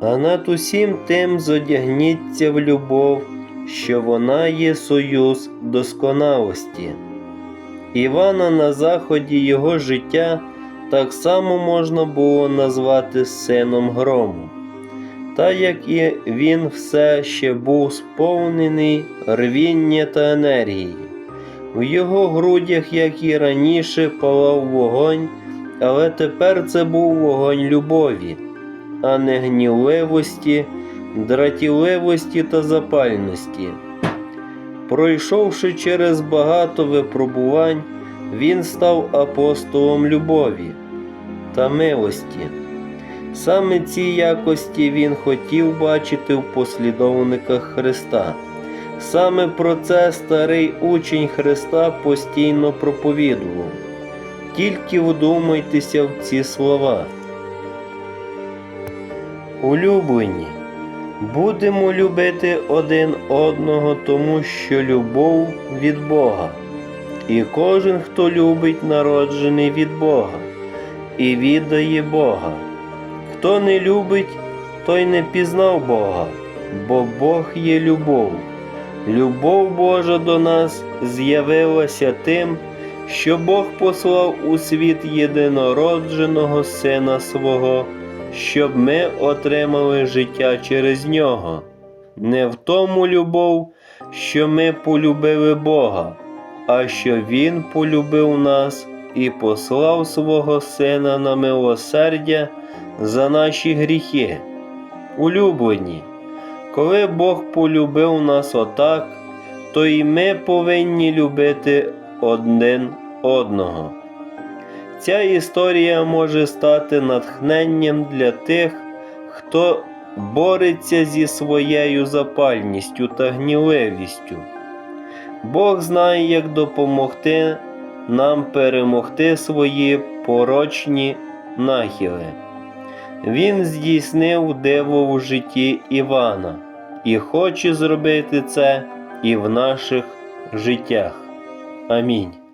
а над усім тим зодягніться в любов, що вона є союз досконалості. Івана на заході його життя так само можна було назвати сином грому. Та як і він все ще був сповнений рвіння та енергії. В його грудях, як і раніше, палав вогонь, але тепер це був вогонь любові, а не гнівливості, дратівливості та запальності. Пройшовши через багато випробувань, він став апостолом любові та милості. Саме ці якості він хотів бачити в послідовниках Христа. Саме про це старий учень Христа постійно проповідував. Тільки вдумайтеся в ці слова. Улюблені, будемо любити один одного, тому що любов від Бога. І кожен, хто любить, народжений від Бога і віддає Бога. Хто не любить, той не пізнав Бога, бо Бог є любов. Любов Божа до нас з'явилася тим, що Бог послав у світ єдинородженого Сина свого, щоб ми отримали життя через нього. Не в тому любов, що ми полюбили Бога, а що Він полюбив нас і послав свого Сина на милосердя за наші гріхи. Улюблені, коли Бог полюбив нас отак, то і ми повинні любити один одного. Ця історія може стати натхненням для тих, хто бореться зі своєю запальністю та гнівливістю. Бог знає, як допомогти нам перемогти свої порочні нахили. Він здійснив диво в житті Івана і хоче зробити це і в наших життях. Амінь.